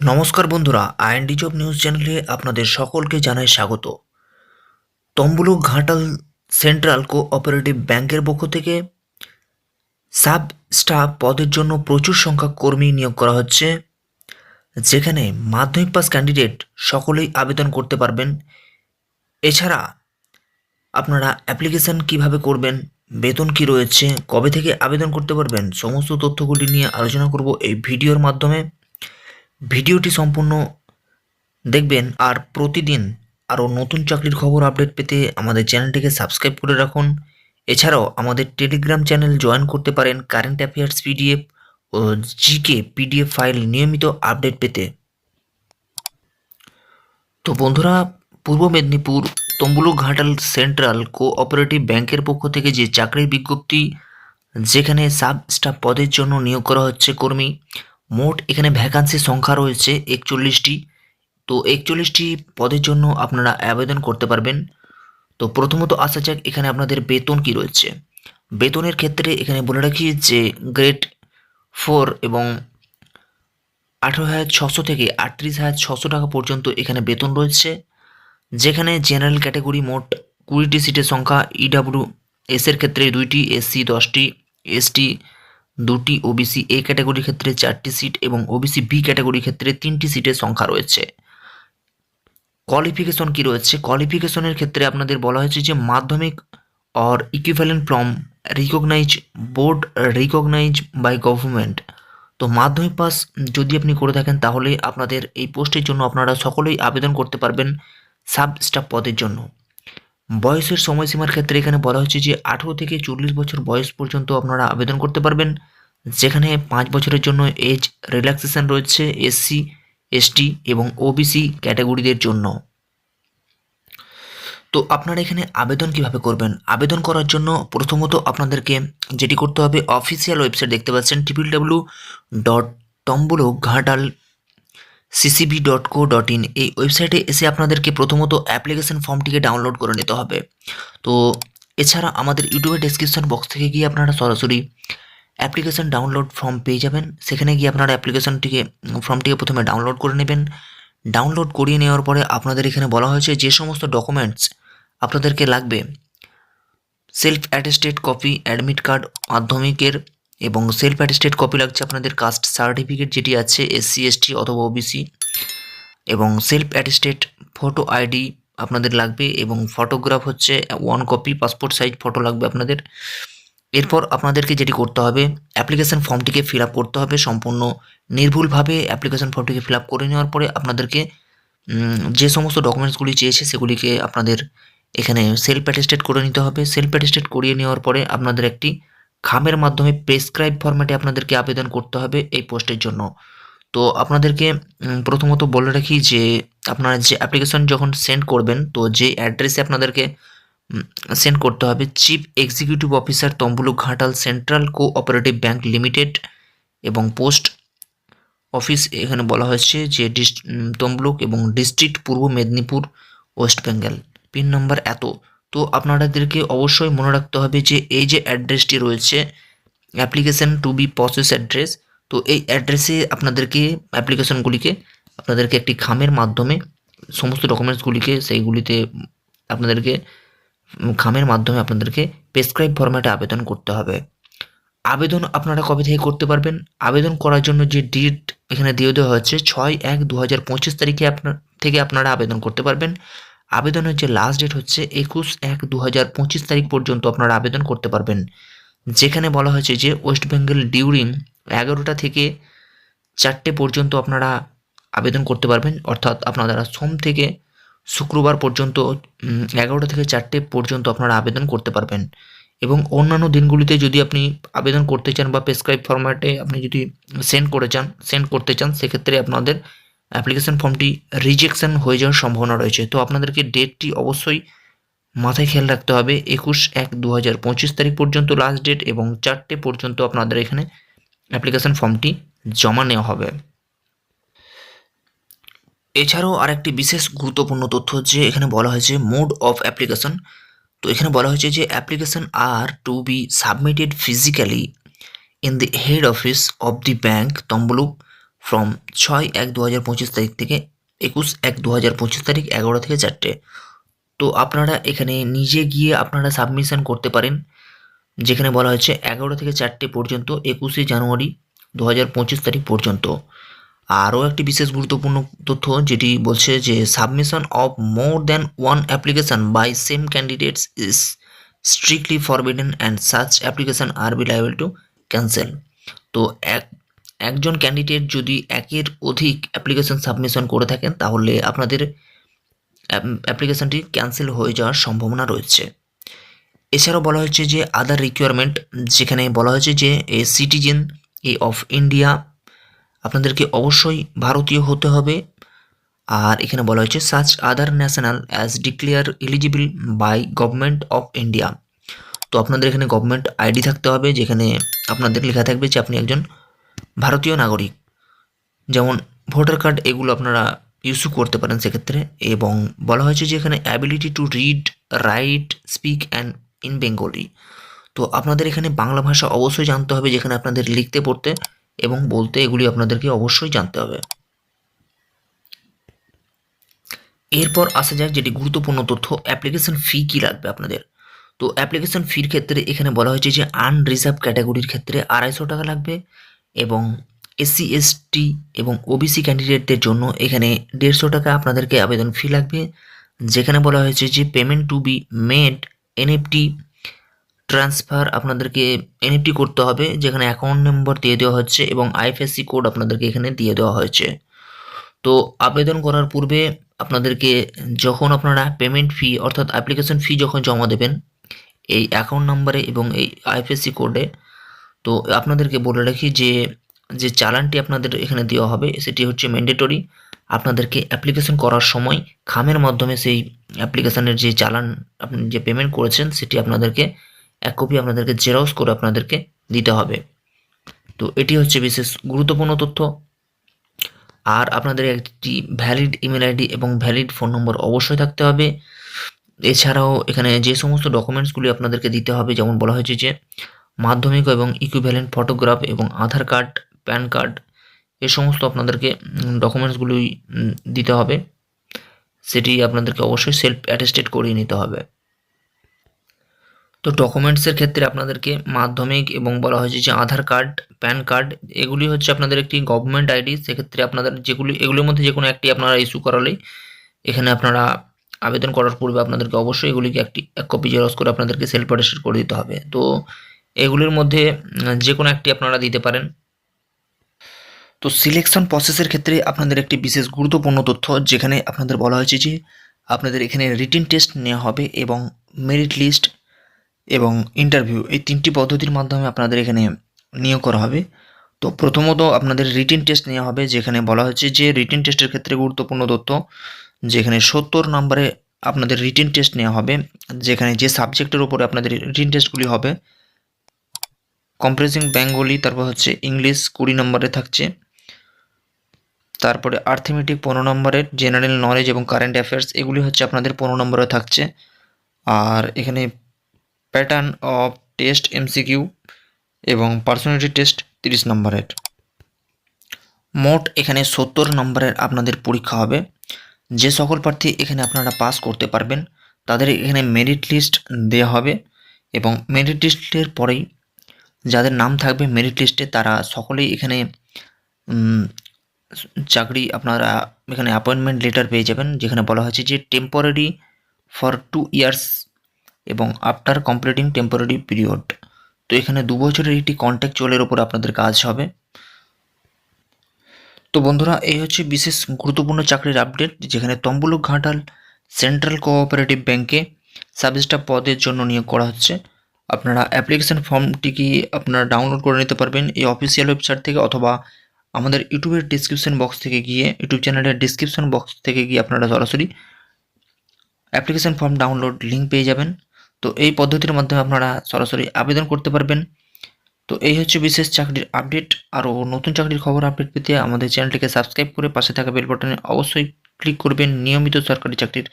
নমস্কার বন্ধুরা IND job news চ্যানেলে আপনাদের সকলকে জানাই স্বাগত। তম্বুলুক ঘাটাল সেন্ট্রাল কোঅপারেটিভ ব্যাংকের পক্ষ থেকে সাব স্টাফ পদের জন্য প্রচুর সংখ্যক কর্মী নিয়োগ করা হচ্ছে, যেখানে মাধ্যমিক পাস ক্যান্ডিডেট সকলেই আবেদন করতে পারবেন। এছাড়া আপনারা অ্যাপ্লিকেশন কীভাবে করবেন, বেতন কি রয়েছে, কবে থেকে আবেদন করতে পারবেন, সমস্ত তথ্যগুলি নিয়ে আলোচনা করব এই ভিডিওর মাধ্যমে। ভিডিওটি সম্পূর্ণ দেখবেন আর প্রতিদিন আরও নতুন চাকরির খবর আপডেট পেতে আমাদের চ্যানেলটিকে সাবস্ক্রাইব করে রাখুন। এছাড়াও আমাদের টেলিগ্রাম চ্যানেল জয়েন করতে পারেন কারেন্ট অ্যাফেয়ার্স পিডিএফ ও জিকে পিডিএফ ফাইল নিয়মিত আপডেট পেতে। তো বন্ধুরা, পূর্ব মেদিনীপুর তম্বুলু ঘাটাল সেন্ট্রাল কোঅপারেটিভ ব্যাংকের পক্ষ থেকে যে চাকরির বিজ্ঞপ্তি, যেখানে সাব স্টাফ পদের জন্য নিয়োগ করা হচ্ছে কর্মী মোট এখানে ভ্যাকান্সির সংখ্যা রয়েছে একচল্লিশটি। তো একচল্লিশটি পদের জন্য আপনারা আবেদন করতে পারবেন। তো প্রথমত আসা যাক এখানে আপনাদের বেতন কি রয়েছে। বেতনের ক্ষেত্রে এখানে বলে রাখি যে গ্রেড ফোর এবং আঠেরো হাজার ছশো থেকে আটত্রিশ হাজার ছশো টাকা পর্যন্ত এখানে বেতন রয়েছে। যেখানে জেনারেল ক্যাটাগরি মোট কুড়িটি সিটের সংখ্যা ইডাব্লিউ এসের ক্ষেত্রে দুইটি এসসি দশটি এসটি দুটি ওবিসি এ ক্যাটাগরির ক্ষেত্রে চারটি সিট এবং ওবিসি বি ক্যাটাগরির ক্ষেত্রে তিনটি সিটের সংখ্যা রয়েছে। কোয়ালিফিকেশন কি রয়েছে? কোয়ালিফিকেশনের ক্ষেত্রে আপনাদের বলা হয়েছে যে Madhyamik or equivalent from recognise board recognise by government তো মাধ্যমিক পাস যদি আপনি করে থাকেন তাহলে আপনাদের এই পোস্টের জন্য আপনারা সকলেই আবেদন করতে পারবেন সাব স্টাফ পদের জন্য। বয়সের সময়সীমার ক্ষেত্রে এখানে বলা হচ্ছে যে আঠেরো থেকে চল্লিশ বছর বয়স পর্যন্ত আপনারা আবেদন করতে পারবেন, যেখানে পাঁচ বছরের জন্য এজ রিল্যাক্সেশন রয়েছে এসসি এসটি এবং ওবিসি ক্যাটাগরিদের জন্য। তো আপনারা এখানে আবেদন কীভাবে করবেন? আবেদন করার জন্য প্রথমত আপনাদেরকে যেটি করতে হবে অফিসিয়াল ওয়েবসাইট দেখতে পাচ্ছেন triple W dot Tamluk Ghatal CCB dot co dot in এই ওয়েবসাইটে এসে আপনাদেরকে প্রথমত অ্যাপ্লিকেশন ফর্মটিকে ডাউনলোড করে নিতে হবে। তো এছাড়া আমাদের ইউটিউবের ডেসক্রিপশন বক্স থেকে গিয়ে আপনারা সরাসরি অ্যাপ্লিকেশন ডাউনলোড ফর্ম পেয়ে যাবেন। সেখানে গিয়ে আপনারা অ্যাপ্লিকেশনটিকে ফর্মটিকে প্রথমে ডাউনলোড করে নেবেন। ডাউনলোড করিয়ে নেওয়ার পরে আপনাদের এখানে বলা হয়েছে যে সমস্ত ডকুমেন্টস আপনাদেরকে লাগবে। Self attested copy admit card মাধ্যমিকের এবং সেলফ অ্যাটেস্টেড কপি লাগছে আপনাদের কাস্ট সার্টিফিকেট যেটি আছে এসসি এসটি অথবা ওবিসি এবং সেলফ অ্যাটেস্টেড ফটো আইডি আপনাদের লাগবে এবং ফটোগ্রাফ হচ্ছে one copy passport size photo লাগবে আপনাদের। এরপর আপনাদেরকে যেটি করতে হবে অ্যাপ্লিকেশন ফর্মটিকে ফিল আপ করতে হবে সম্পূর্ণ নির্ভুলভাবে। অ্যাপ্লিকেশান ফর্মটিকে ফিল আপ করে নেওয়ার পরে আপনাদেরকে যে সমস্ত ডকুমেন্টসগুলি চেয়েছে সেগুলিকে আপনাদের এখানে সেলফ অ্যাটেস্টেড করে নিতে হবে। সেলফ অ্যাটেস্টেড করিয়ে নেওয়ার পরে আপনাদের একটি খামের মাধ্যমে প্রেসক্রাইব ফরম্যাটে আপনাদেরকে আবেদন করতে হবে এই পোস্টের জন্য। তো আপনাদেরকে প্রথমত বলে রাখি যে, আপনারা যে অ্যাপ্লিকেশন যখন সেন্ড করবেন, তো যে অ্যাড্রেসে আপনাদেরকে সেন্ড করতে হবে chief executive officer Tamluk Ghatal central cooperative bank limited এবং পোস্ট অফিস এখানে বলা হয়েছে যে তমলুক এবং district Purba Medinipur West Bengal pin number এত। তো আপনাদেরকে অবশ্যই মনে রাখতে হবে যে এই যে অ্যাড্রেসটি রয়েছে application to be process address তো এই অ্যাড্রেসে আপনাদেরকে অ্যাপ্লিকেশনগুলিকে আপনাদেরকে একটি খামের মাধ্যমে, সমস্ত ডকুমেন্টসগুলিকে সেইগুলিতে আপনাদেরকে খামের মাধ্যমে আপনাদেরকে প্রেসক্রাইব ফরম্যাটে আবেদন করতে হবে। আবেদন আপনারা কবে থেকে করতে পারবেন? আবেদন করার জন্য যে ডেট এখানে দিয়ে দেওয়া হচ্ছে ছয় এক দু হাজার পঁচিশ তারিখে আপনার থেকে আপনারা আবেদন করতে পারবেন। আবেদনের যে লাস্ট ডেট হচ্ছে একুশ এক দু হাজার পঁচিশ তারিখ পর্যন্ত আপনারা আবেদন করতে পারবেন। যেখানে বলা হয়েছে যে ওয়েস্ট বেঙ্গল ডিউরিং এগারোটা থেকে চারটে পর্যন্ত আপনারা আবেদন করতে পারবেন। অর্থাৎ আপনারা সোম থেকে শুক্রবার পর্যন্ত এগারোটা থেকে চারটে পর্যন্ত আপনারা আবেদন করতে পারবেন। এবং অন্যান্য দিনগুলিতে যদি আপনি আবেদন করতে চান বা প্রেসক্রাইব ফরম্যাটে আপনি যদি সেন্ড করে চান সেন্ড করতে চান, সেক্ষেত্রে আপনাদের অ্যাপ্লিকেশন ফর্মটি রিজেকশন হয়ে যাওয়ার সম্ভাবনা রয়েছে। তো আপনাদেরকে ডেটটি অবশ্যই মাথায় খেয়াল রাখতে হবে। একুশ এক দু পঁচিশ তারিখ পর্যন্ত লাস্ট ডেট এবং চারটে পর্যন্ত আপনাদের এখানে অ্যাপ্লিকেশন ফর্মটি জমা নেওয়া হবে। এছাড়াও আরেকটি বিশেষ গুরুত্বপূর্ণ তথ্য যে এখানে বলা হয়েছে মোড অফ অ্যাপ্লিকেশন তো এখানে বলা হয়েছে যে application are to be submitted physically in the head office of the bank Tamluk from ছয় এক দু হাজার পঁচিশ তারিখ থেকে একুশ এক দু হাজার পঁচিশ তারিখ এগারো থেকে চারটে। তো আপনারা এখানে নিজে গিয়ে আপনারা সাবমিশন করতে পারেন, যেখানে বলা হয়েছে এগারো থেকে চারটে পর্যন্ত, একুশে জানুয়ারি দু হাজার পঁচিশ তারিখ পর্যন্ত। আরও একটি বিশেষ গুরুত্বপূর্ণ তথ্য যেটি বলছে যে submission of more than one application by same candidates is strictly forbidden and such application are be liable to cancel তো এক একজন ক্যান্ডিডেট যদি একের অধিক অ্যাপ্লিকেশন সাবমিশন করে থাকেন, তাহলে আপনাদের অ্যাপ্লিকেশনটি ক্যান্সেল হয়ে যাওয়ার সম্ভাবনা রয়েছে। এছাড়াও বলা হয়েছে যে আদার রিকোয়ারমেন্ট যেখানে বলা হয়েছে যে a citizen a of India আপনাদেরকে অবশ্যই ভারতীয় হতে হবে। আর এখানে বলা হয়েছে such other national as declare eligible by government of India তো আপনাদের এখানে গভর্নমেন্ট আইডি থাকতে হবে, যেখানে আপনাদের লেখা থাকবে যে আপনি একজন ভারতীয় নাগরিক। যেমন ভোটার কার্ড এগুলো আপনারা ইস্যু করতে পারেন সেক্ষেত্রে এবং বলা হয়েছে যে এখানে ability to read write speak and in Bengali তো আপনাদের এখানে বাংলা ভাষা অবশ্যই জানতে হবে যেখানে আপনাদের লিখতে, পড়তে এবং বলতে এগুলি আপনাদেরকে অবশ্যই জানতে হবে। এরপর আসা যাক যেটি গুরুত্বপূর্ণ তথ্য অ্যাপ্লিকেশন ফি কী লাগবে আপনাদের। তো অ্যাপ্লিকেশন ফির ক্ষেত্রে এখানে বলা হয়েছে যে আনরিজার্ভ ক্যাটাগরির ক্ষেত্রে আড়াইশো টাকা লাগবে এবং এসসি এসটি এবং ওবিসি ক্যান্ডিডেটদের জন্য এখানে দেড়শো টাকা আপনাদেরকে আবেদন ফি লাগবে। যেখানে বলা হয়েছে যে payment to be made NEFT transfer আপনাদেরকে এনএফটি করতে হবে, যেখানে অ্যাকাউন্ট নম্বর দিয়ে দেওয়া হচ্ছে এবং আইএফএসসি কোড আপনাদেরকে এখানে দিয়ে দেওয়া হয়েছে। তো আবেদন করার পূর্বে আপনাদেরকে যখন আপনারা পেমেন্ট ফি অর্থাৎ অ্যাপ্লিকেশন ফি যখন জমা দেবেন, এই অ্যাকাউন্ট নাম্বারে এবং এই আইএফএসসি কোডে তো আপনাদেরকে বলে রাখি যে যে চালানটি আপনাদের এখানে দেওয়া হবে, সেটি হচ্ছে ম্যান্ডেটরি আপনাদেরকে অ্যাপ্লিকেশন করার সময় খামের মাধ্যমে সেই অ্যাপ্লিকেশনের যে চালান আপনি যে পেমেন্ট করেছেন, সেটি আপনাদেরকে এক কপি আপনাদেরকে জেরক্স করে আপনাদেরকে দিতে হবে। তো এটি হচ্ছে বিশেষ গুরুত্বপূর্ণ তথ্য। আর আপনাদের একটি ভ্যালিড ইমেল আইডি এবং ভ্যালিড ফোন নম্বর অবশ্যই থাকতে হবে। এছাড়াও এখানে যে সমস্ত ডকুমেন্টসগুলি আপনাদেরকে দিতে হবে, যেমন বলা হয়েছে যে মাধ্যমিক এবং ইকুইভ্যালেন্ট ফটোগ্রাফ এবং আধার কার্ড প্যান কার্ড এ সমস্ত আপনাদেরকে ডকুমেন্টসগুলি দিতে হবে। সেটি আপনাদেরকে অবশ্যই সেলফ অ্যাটেস্টেড করিয়ে নিতে হবে। তো ডকুমেন্টসের ক্ষেত্রে আপনাদেরকে মাধ্যমিক এবং বলা হয়েছে যে আধার কার্ড প্যান কার্ড এগুলি হচ্ছে আপনাদের একটি গভর্নমেন্ট আইডি সেক্ষেত্রে আপনাদের যেগুলি, এগুলির মধ্যে যে কোনো একটি আপনারা ইস্যু করালেই এখানে আপনারা আবেদন করার পূর্বে আপনাদেরকে অবশ্যই এগুলিকে একটি, এক কপি জেরক্স করে আপনাদেরকে সেলফ অ্যাটেস্টেড করে দিতে হবে। তো এগুলির মধ্যে যে কোনো একটি আপনারা দিতে পারেন। তো সিলেকশন প্রসেসের ক্ষেত্রে আপনাদের একটি বিশেষ গুরুত্বপূর্ণ তথ্য, যেখানে আপনাদের বলা হয়েছে যে, আপনাদের এখানে রিটিন টেস্ট নেওয়া হবে এবং মেরিট লিস্ট এবং ইন্টারভিউ এই তিনটি পদ্ধতির মাধ্যমে আপনাদের এখানে নিয়োগ করা হবে। তো প্রথমত আপনাদের রিটিন টেস্ট নেওয়া হবে, যেখানে বলা হয়েছে যে রিটিন টেস্টের ক্ষেত্রে গুরুত্বপূর্ণ তথ্য, যেখানে সত্তর নম্বরে আপনাদের রিটিন টেস্ট নেওয়া হবে, যেখানে যে সাবজেক্টের উপরে আপনাদের রিটিন টেস্টগুলি হবে কম্প্রেসিং বেঙ্গলি তারপর হচ্ছে ইংলিশ কুড়ি নম্বরে থাকছে। তারপরে আর্থমেটিক পনেরো নম্বরের জেনারেল নলেজ এবং কারেন্ট অ্যাফেয়ার্স এগুলি হচ্ছে আপনাদের পনেরো নম্বরে থাকছে। আর এখানে প্যাটার্ন অফ টেস্ট এমসিকিউ এবং পার্সোনালিটি টেস্ট তিরিশ নম্বরের। মোট এখানে সত্তর নম্বরের আপনাদের পরীক্ষা হবে। যে সকল প্রার্থী এখানে আপনারা পাস করতে পারবেন, তাদের এখানে মেরিট লিস্ট দেওয়া হবে এবং মেরিট লিস্টের পরেই যাদের নাম থাকবে মেরিট লিস্টে তারা সকলেই এখানে চাকরি আপনারা এখানে অ্যাপয়েন্টমেন্ট লেটার পেয়ে যাবেন, যেখানে বলা হয়েছে যে টেম্পোরারি ফর টু ইয়ার্স এবং আফটার কমপ্লিটিং টেম্পোরারি পিরিয়ড তো এখানে দু বছরের একটি কন্ট্যাক্ট ওপর আপনাদের কাজ হবে। তো বন্ধুরা, এই হচ্ছে বিশেষ গুরুত্বপূর্ণ চাকরির আপডেট যেখানে তম্বুলুক ঘাটাল সেন্ট্রাল কোঅপারেটিভ ব্যাংকে সাবস্টাফ পদের জন্য নিয়োগ করা হচ্ছে। আপনারা অ্যাপ্লিকেশন ফর্মটি কি আপনারা ডাউনলোড করে নিতে পারবেন এই অফিসিয়াল ওয়েবসাইট থেকে অথবা আমাদের ইউটিউবের ডিসক্রিপশন বক্স থেকে গিয়ে, ইউটিউব চ্যানেলের ডিসক্রিপশন বক্স থেকে গিয়ে আপনারা সরাসরি অ্যাপ্লিকেশন ফর্ম ডাউনলোড লিঙ্ক পেয়ে যাবেন। তো এই পদ্ধতির মাধ্যমে আপনারা সরাসরি আবেদন করতে পারবেন। তো এই হচ্ছে বিশেষ চাকরির আপডেট আরও নতুন চাকরির খবর আপডেট পেতে আমাদের চ্যানেলটিকে সাবস্ক্রাইব করে পাশে থাকা বেল অবশ্যই ক্লিক করবেন। নিয়মিত সরকারি চাকরির